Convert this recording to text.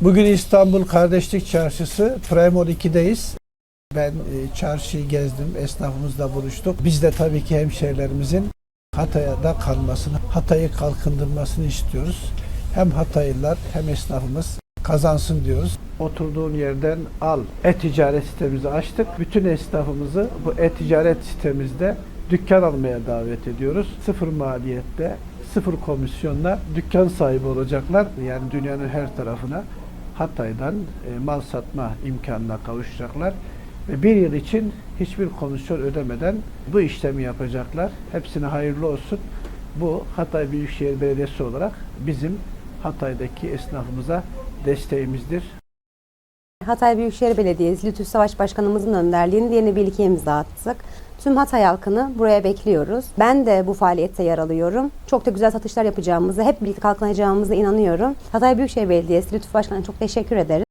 Bugün İstanbul Kardeşlik Çarşısı Prime 2'deyiz. Ben e, çarşıyı gezdim, esnafımızla buluştuk. Biz de tabii ki hemşehrilerimizin Hatay'da kalmasını, Hatay'ı kalkındırmasını istiyoruz. Hem Hataylılar hem esnafımız kazansın diyoruz. Oturduğun yerden al. E-ticaret sitemizi açtık. Bütün esnafımızı bu e-ticaret sitemizde dükkan almaya davet ediyoruz. Sıfır maliyette, sıfır komisyonla dükkan sahibi olacaklar. Yani dünyanın her tarafına Hatay'dan e, mal satma imkanına kavuşacaklar. Ve bir yıl için hiçbir komisyon ödemeden bu işlemi yapacaklar. Hepsine hayırlı olsun. Bu Hatay Büyükşehir Belediyesi olarak bizim Hatay'daki esnafımıza desteğimizdir. Hatay Büyükşehir Belediyesi Lütfü Savaş Başkanımızın önderliğinde yeni bir ilke imza attık. Tüm Hatay halkını buraya bekliyoruz. Ben de bu faaliyette yer alıyorum. Çok da güzel satışlar yapacağımızı, hep birlikte kalkınacağımıza inanıyorum. Hatay Büyükşehir Belediyesi Lütfü Başkanı'na çok teşekkür ederiz.